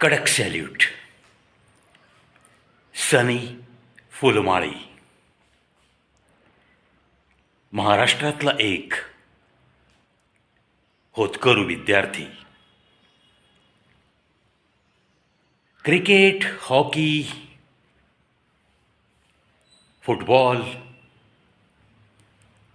कडक सॅल्यूट. सनी फुलमाळी. महाराष्ट्रातला एक होतकरू विद्यार्थी. क्रिकेट हॉकी फुटबॉल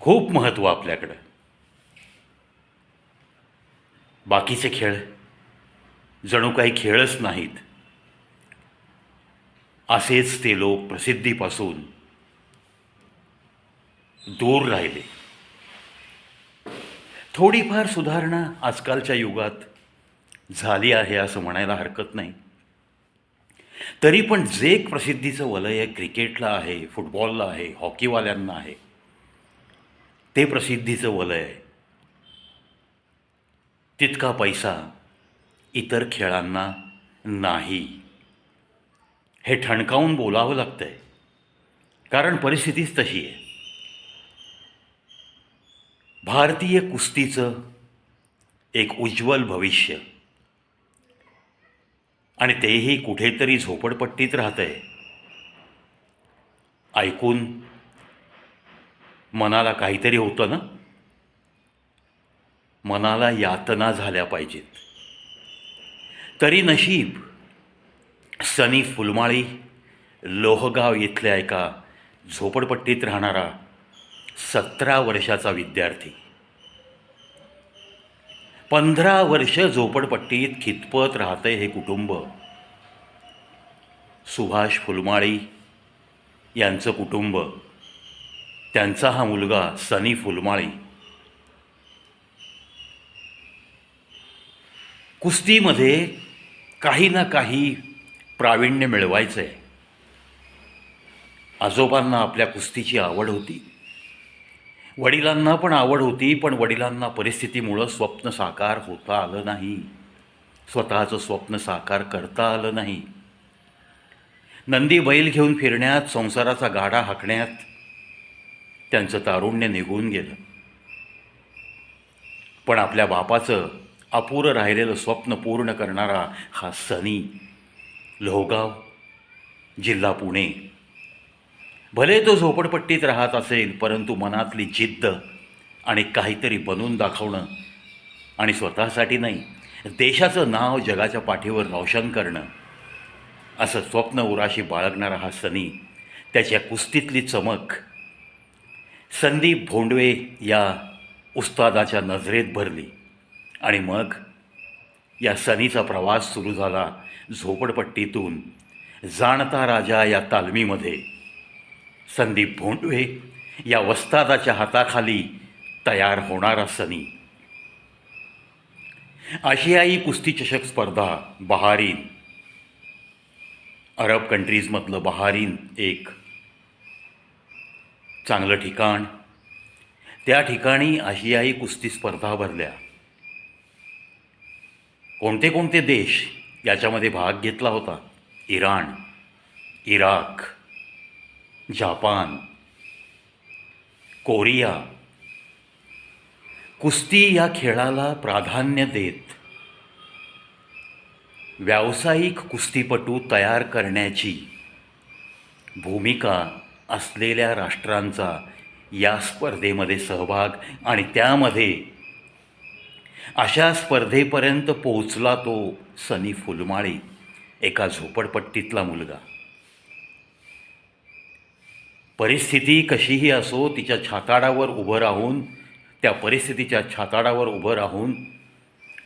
खूप महत्त्व आपल्याकडं. बाकीचे खेळ? जणू काही खेळच नाहीत. असेच ते लोक प्रसिद्धीपासून दूर राहिले. थोडीफार सुधारणा आजकालच्या युगात झाली आहे असं म्हणायला हरकत नाही. तरी पण जे एक प्रसिद्धीचं वलय क्रिकेटला आहे फुटबॉलला आहे हॉकीवाल्यांना आहे ते प्रसिद्धीचं वलय तितका पैसा इतर खेळांना नाही. हे ठणकावून बोलावं लागतंय. कारण परिस्थितीच तशी आहे. भारतीय कुस्तीचं एक उज्ज्वल भविष्य. आणि तेही कुठेतरी झोपडपट्टीत राहतंय. ऐकून मनाला काहीतरी होतं ना? मनाला यातना झाल्या पाहिजेत. तरी नशीब. सनी फुलमाळी लोहगाव इथल्या एका झोपडपट्टीत राहणारा सतरा वर्षाचा विद्यार्थी. पंधरा वर्ष झोपडपट्टीत खितपत राहतंय हे कुटुंब. सुभाष फुलमाळी यांचं कुटुंब. त्यांचा हा मुलगा सनी फुलमाळी. कुस्तीमध्ये काही ना काही प्रावीण्य मिळवायचं आहे आजोबांना आपल्या कुस्तीची आवड होती. वडिलांना पण आवड होती पण वडिलांना परिस्थितीमुळं स्वप्न साकार होता आलं नाही. स्वतःचं स्वप्न साकार करता आलं नाही. नंदी बैल घेऊन फिरण्यात संसाराचा गाडा हाकण्यात त्यांचं तारुण्य निघून गेलं. पण आपल्या बापाचं अपुरं राहिलेलं स्वप्न पूर्ण करणारा हा सनी लोहगाव जिल्हा पुणे. भले तो झोपडपट्टीत राहत असेल परंतु मनातली जिद्द आणि काहीतरी बनवून दाखवणं आणि स्वतःसाठी नाही देशाचं नाव जगाच्या पाठीवर रोशन करणं असं स्वप्न उराशी बाळगणारा हा सनी त्याच्या कुस्तीतली चमक संदीप भोंडवे या उस्तादाच्या नजरेत भरली. आणि मग या सनीचा प्रवास सुरू झाला झोपडपट्टीतून. जाणता राजा या तालमीमध्ये. संदीप भोंडवे या वस्तादाच्या हाताखाली तयार होणारा सनी. आशियाई कुस्ती चषक स्पर्धा बहारीन. अरब कंट्रीजमधलं बहारीन एक. चांगलं ठिकाण. त्या ठिकाणी आशियाई कुस्ती स्पर्धा भरल्या. कोणते कोणते देश याच्यामध्ये भाग घेतला होता? Iran Iraq Japan Korea. कुस्ती या खेळाला प्राधान्य देत व्यावसायिक कुस्तीपटू तयार करण्याची भूमिका असलेल्या राष्ट्रांचा या स्पर्धेमध्ये सहभाग आणि त्यामध्ये अशा स्पर्धेपर्यंत पोहोचला तो सनी फुलमाळी एका झोपडपट्टीतला मुलगा. परिस्थिती कशीही असो तिच्या छाताडावर उभं राहून त्या परिस्थितीच्या छाताडावर उभं राहून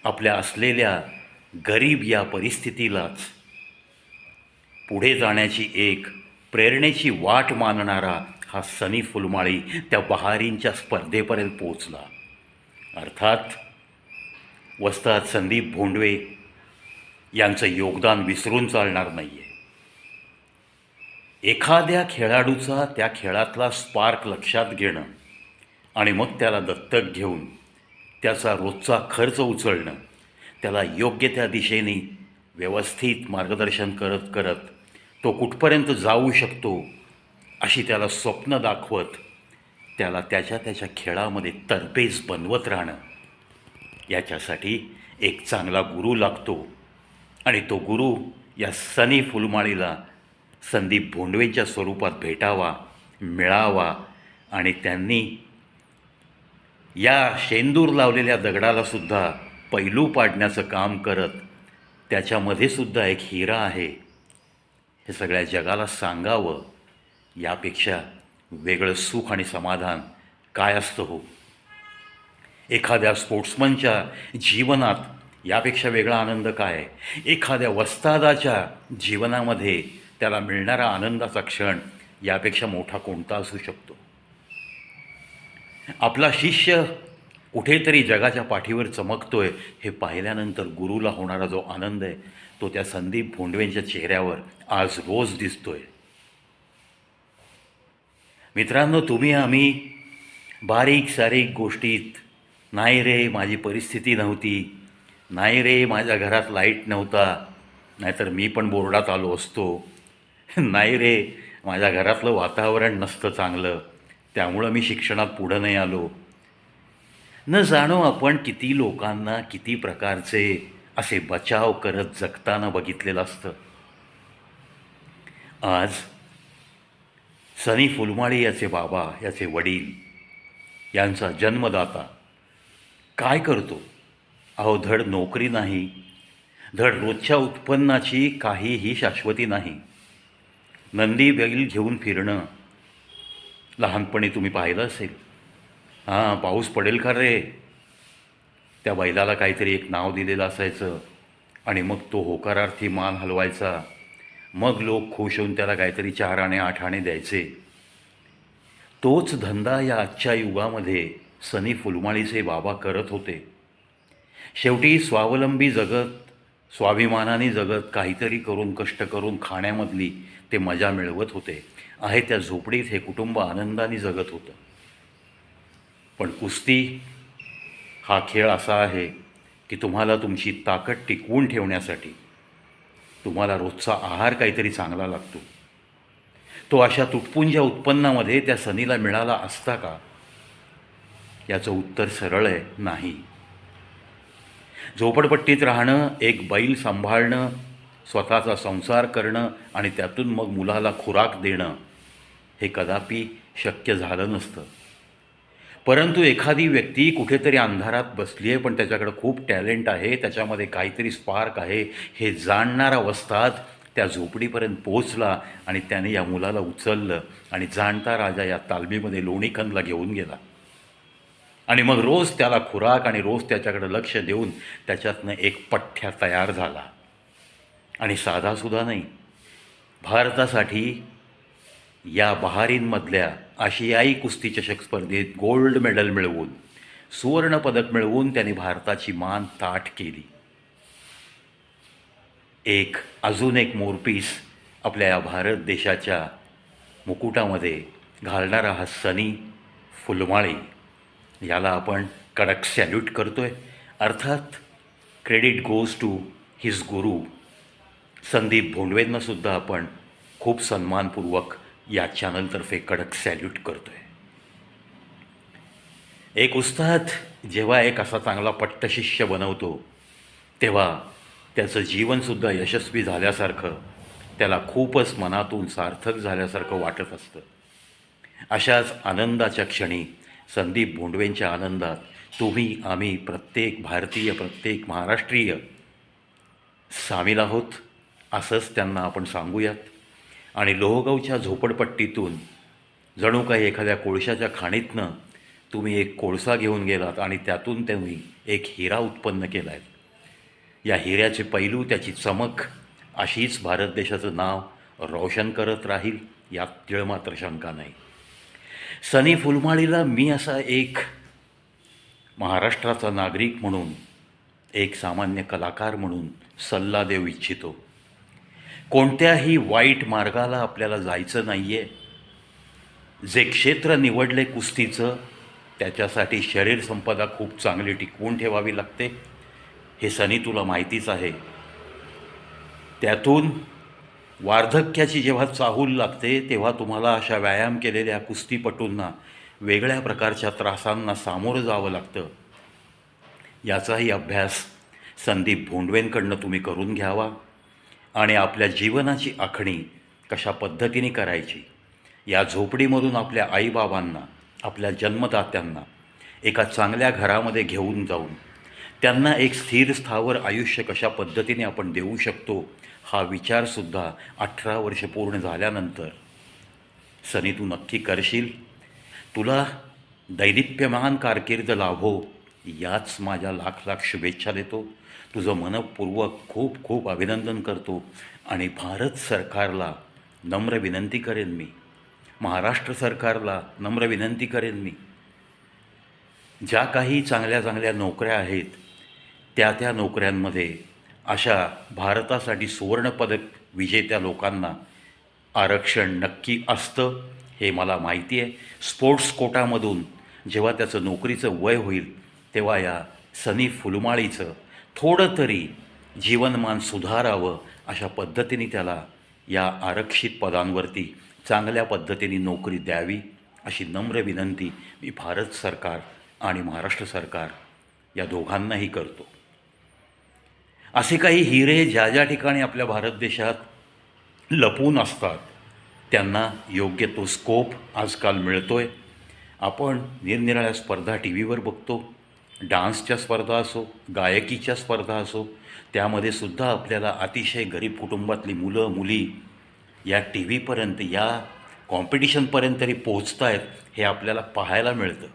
आपल्या असलेल्या गरीब या परिस्थितीलाच पुढे जाण्याची एक प्रेरणेची वाट मानणारा हा सनी फुलमाळी त्या बहारींच्या स्पर्धेपर्यंत पोहोचला. अर्थात वस्ताद संदीप भोंडवे यांचं योगदान विसरून चालणार नाही आहे एखाद्या खेळाडूचा त्या खेळातला स्पार्क लक्षात घेणं आणि मग त्याला दत्तक घेऊन त्याचा रोजचा खर्च उचलणं त्याला योग्य त्या दिशेने व्यवस्थित मार्गदर्शन करत करत तो कुठपर्यंत जाऊ शकतो अशी त्याला स्वप्न दाखवत त्याला त्याच्या त्याच्या खेळामध्ये तरबेज बनवत राहणं याच्यासाठी एक चांगला गुरु लागतो. आणि तो गुरु या सनी फुलमाळीला संदीप भोंडवेंच्या स्वरूपात भेटावा मिळावा आणि त्यांनी या शेंदूर लावलेल्या दगडाला सुद्धा पैलू पाडण्याचं काम करत त्याच्यामध्ये सुद्धा एक हिरा आहे. हे सगळ्या जगाला सांगावं यापेक्षा वेगळं सुख आणि समाधान काय असतं हो? एखाद्या स्पोर्ट्समनच्या जीवनात यापेक्षा वेगळा आनंद काय? एखाद्या वस्तादाच्या जीवनामध्ये त्याला मिळणारा आनंदाचा क्षण यापेक्षा मोठा कोणता असू शकतो? आपला शिष्य कुठेतरी जगाच्या पाठीवर चमकतोय हे पाहिल्यानंतर गुरुला होणारा जो आनंद आहे तो त्या संदीप भोंडवेंच्या चेहऱ्यावर आज रोज दिसतोय. मित्रांनो तुम्ही आम्ही बारीक सारीक गोष्टीत नाही रे माझी परिस्थिती नव्हती. नाही रे माझ्या घरात लाइट नव्हता. नाहीतर मी पण बोर्डात आलो असतो. नाही रे माझ्या घरातलं वातावरण नसतं चांगलं. त्यामुळं मी शिक्षणात पुढं नाही आलो. न जाणो आपण किती लोकांना किती प्रकारचे असे बचाव करत जगताना बघितलेलं असतं. आज सनी फुलमाळी याचे बाबा याचे वडील यांचा जन्मदाता काय करतो? अहो धड नोकरी नाही. धड रोजच्या उत्पन्नाची काहीही शाश्वती नाही. नंदी बैल घेऊन फिरणं. लहानपणी तुम्ही पाहिलं असेल. हां पाऊस पडेल का रे? त्या बैलाला काहीतरी एक नाव दिलेलं असायचं. आणि मग तो होकारार्थी मान हलवायचा. मग लोक खुश होऊन त्याला काहीतरी चार आणे आठ आणे द्यायचे. तोच धंदा या आजच्या युगामध्ये सनी फुलमाळीचे बाबा करत होते. शेवटी स्वावलंबी जगत स्वाभिमानाने जगत काहीतरी करून कष्ट करून खाण्यामधली ते मजा मिळवत होते. आहे त्या झोपडीत हे कुटुंब आनंदाने जगत होतं. पण कुस्ती हा खेळ असा आहे की तुम्हाला तुमची ताकद टिकवून ठेवण्यासाठी तुम्हाला रोजचा आहार काहीतरी चांगला लागतो. तो अशा तुटपुंज्या उत्पन्नामध्ये त्या सनीला मिळाला असता का? याचं उत्तर सरळ आहे नाही. झोपडपट्टीत राहणं एक बैल सांभाळणं स्वतःचा संसार करणं आणि त्यातून मग मुलाला खुराक देणं हे कदापि शक्य झालं नसतं. परंतु एखादी व्यक्ती कुठेतरी अंधारात बसली आहे पण त्याच्याकडं खूप टॅलेंट आहे त्याच्यामध्ये काहीतरी स्पार्क आहे हे जाणणारा वस्ताद त्या झोपडीपर्यंत पोहोचला आणि त्याने या मुलाला उचललं आणि जाणता राजा या तालमीमध्ये लोणीखंदला घेऊन गेला. आणि मग रोज त्याला खुराक आणि रोज त्याच्याकडं लक्ष देऊन त्याच्यातनं एक पठ्ठ्या तयार झाला. आणि साधासुद्धा नाही. भारतासाठी या बहारींमधल्या आशियाई कुस्ती चषक स्पर्धेत गोल्ड मेडल मिळवून सुवर्णपदक मिळवून त्याने भारताची मान ताठ केली. एक अजून एक मोरपीस आपल्या या भारत देशाच्या मुकुटामध्ये घालणारा हा सनी फुलमाळी. याला आपण कडक सॅल्यूट करतो आहे अर्थात क्रेडिट गोज टू हिज गुरु संदीप भोंडवेंनासुद्धा आपण खूप सन्मानपूर्वक या चॅनलतर्फे कडक सॅल्यूट करतो आहे एक उस्ताद जेव्हा एक असा चांगला पट्टशिष्य बनवतो तेव्हा त्याचं जीवनसुद्धा यशस्वी झाल्यासारखं त्याला खूपच मनातून सार्थक झाल्यासारखं वाटत असतं. अशाच आनंदाच्या क्षणी संदीप भोंडवेंच्या आनंदात तुम्ही आम्ही प्रत्येक भारतीय प्रत्येक महाराष्ट्रीय सामील आहोत असंच त्यांना आपण सांगूयात. आणि लोहगावच्या झोपडपट्टीतून जणू काही एखाद्या कोळशाच्या खाणीतनं तुम्ही एक कोळसा घेऊन गेलात आणि त्यातून त्यांनी एक हिरा उत्पन्न केला आहे या हिऱ्याचे पैलू त्याची चमक अशीच भारत देशाचं नाव रोशन करत राहील यात तिळ मात्र शंका नाही. सनी फुलमाळीला मी असा एक महाराष्ट्राचा नागरिक म्हणून एक सामान्य कलाकार म्हणून सल्ला देऊ इच्छितो. कोणत्याही वाईट मार्गाला आपल्याला जायचं नाही आहे जे क्षेत्र निवडले कुस्तीचं त्याच्यासाठी शरीर संपदा खूप चांगली टिकवून ठेवावी लागते. हे सनी तुला माहितीच आहे. त्यातून वार्धक्याची जेव्हा चाहूल लागते तेव्हा तुम्हाला अशा व्यायाम केलेल्या कुस्तीपटूंना वेगळ्या प्रकारच्या त्रासांना सामोरं जावं लागतं. याचाही अभ्यास संदीप भोंडवेंकडनं तुम्ही करून घ्यावा आणि आपल्या जीवनाची आखणी कशा पद्धतीने करायची या झोपडीमधून आपल्या आईबाबांना आपल्या जन्मदात्यांना एका चांगल्या घरामध्ये घेऊन जाऊन त्यांना एक स्थिर स्थावर आयुष्य कशा पद्धतीने आपण देऊ शकतो हा विचारसुद्धा अठरा वर्ष पूर्ण झाल्यानंतर सनी तू नक्की करशील? तुला दैदिप्यमान कारकीर्द लाभो याच माझ्या लाख लाख शुभेच्छा देतो. तुझं मनपूर्वक खूप खूप अभिनंदन करतो आणि भारत सरकारला नम्र विनंती करेन मी. महाराष्ट्र सरकारला नम्र विनंती करेन मी. ज्या काही चांगल्या चांगल्या नोकऱ्या आहेत त्या त्या नोकऱ्यांमध्ये अशा भारतासाठी सुवर्णपदक विजेत्या लोकांना आरक्षण नक्की असतं हे मला माहिती आहे. स्पोर्ट्स कोटामधून जेव्हा त्याचं नोकरीचं वय होईल तेव्हा या सनी फुलमाळीचं थोडं तरी जीवनमान सुधारावं अशा पद्धतीने त्याला या आरक्षित पदांवरती चांगल्या पद्धतीने नोकरी द्यावी अशी नम्र विनंती मी भारत सरकार आणि महाराष्ट्र सरकार या दोघांनाही करतो. असे काही हिरे ज्या ज्या ठिकाणी आपल्या भारत देशात लपून असतात त्यांना योग्य तो स्कोप आजकाल मिळतो आहे आपण निरनिराळ्या स्पर्धा टी व्हीवर बघतो डान्सच्या स्पर्धा असो गायकीच्या स्पर्धा असो त्यामध्ये सुद्धा आपल्याला अतिशय गरीब कुटुंबातली मुलं मुली या टी व्हीपर्यंत या कॉम्पिटिशनपर्यंत तरी पोहोचत आहेत हे आपल्याला पाहायला मिळतं.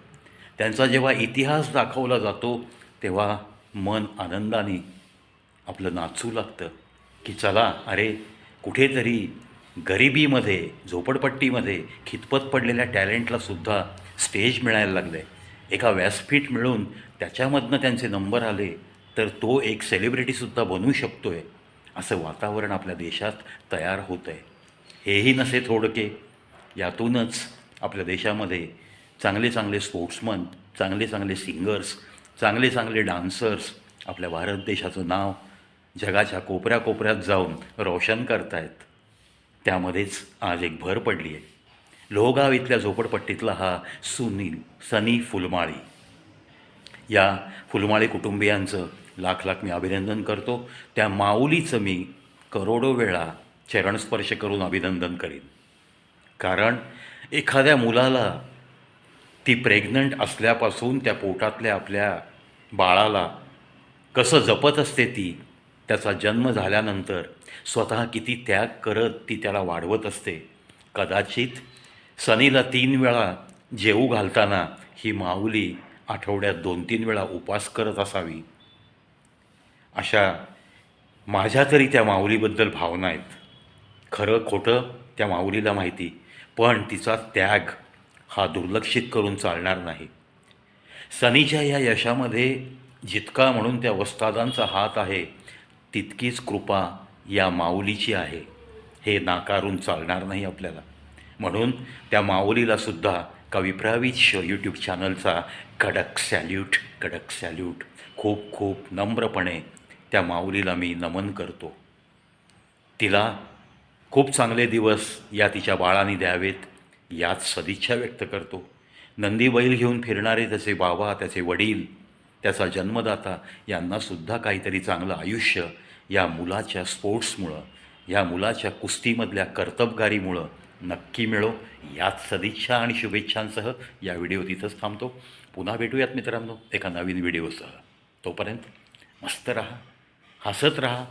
त्यांचा जेव्हा इतिहास दाखवला जातो तेव्हा मन आनंदाने आपलं नाचू लागतं. की चला अरे कुठेतरी गरिबीमध्ये झोपडपट्टीमध्ये खितपत पडलेल्या टॅलेंटलासुद्धा स्टेज मिळायला लागलं आहे एका व्यासपीठ मिळून त्याच्यामधनं त्यांचे नंबर आले तर तो एक सेलिब्रिटीसुद्धा बनू शकतो आहे असं वातावरण आपल्या देशात तयार होतं आहे हेही नसे थोडके. यातूनच आपल्या देशामध्ये चांगले चांगले स्पोर्ट्समन चांगले चांगले सिंगर्स चांगले चांगले डान्सर्स आपल्या भारत देशाचं नाव जगाच्या कोपऱ्या कोपऱ्यात जाऊन रोशन करतायत. त्यामध्येच आज एक भर पडली आहे. लोहगाव इथल्या झोपडपट्टीतला हा सुनील सनी फुलमाळी. या फुलमाळी कुटुंबियांचं लाख लाख मी अभिनंदन करतो. त्या माऊलीचं मी करोडो वेळा चरणस्पर्श करून अभिनंदन करीन. कारण एखाद्या मुलाला ती प्रेग्नंट असल्यापासून त्या पोटातल्या आपल्या बाळाला कसं जपत असते ती त्याचा जन्म झाल्यानंतर स्वतः किती त्याग करत ती त्याला वाढवत असते. कदाचित सनीला तीन वेळा जेवू घालताना ही माऊली आठवड्यात दोन तीन वेळा उपास करत असावी. अशा माझ्या तरी त्या माऊलीबद्दल भावना आहेत. खरं खोटं त्या माऊलीला माहिती पण तिचा त्याग हा दुर्लक्षित करून चालणार नाही. सनीच्या या यशामध्ये जितका म्हणून त्या वस्तादांचा हात आहे तितकीच कृपा या माऊलीची आहे. हे नाकारून चालणार नाही आपल्याला. म्हणून त्या माऊलीलासुद्धा सुद्धा कविप्रावीच यूट्यूब चॅनलचा कडक सॅल्यूट कडक सॅल्यूट खूप खूप नम्रपणे त्या माऊलीला मी नमन करतो. तिला खूप चांगले दिवस या तिच्या बाळाने द्यावेत यात सदिच्छा व्यक्त करतो. नंदी बैल घेऊन फिरणारे त्याचे बाबा त्याचे वडील त्याचा जन्मदाता यांनासुद्धा काहीतरी चांगलं आयुष्य या मुलाच्या स्पोर्ट्समुळं या मुलाच्या कुस्तीमधल्या कर्तबगारीमुळं नक्की मिळो. यात सदिच्छा आणि शुभेच्छांसह या व्हिडिओ तिथंच थांबतो. पुन्हा भेटूयात मित्रांनो एका नवीन व्हिडिओसह. तोपर्यंत मस्त राहा हसत राहा.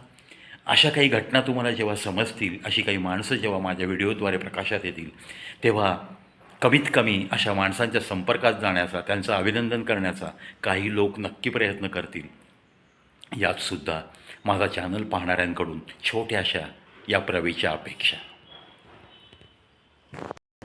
अशा काही घटना तुम्हाला जेव्हा समजतील अशी काही माणसं जेव्हा माझ्या व्हिडिओद्वारे प्रकाशात येतील तेव्हा कमीत कमी अशा माणसांच्या संपर्कात जाण्याचा त्यांचं अभिनंदन करण्याचा काही लोक नक्की प्रयत्न करतील. यातसुद्धा माझा चॅनल पाहणाऱ्यांकडून छोट्याशा या प्रवेच्या अपेक्षा.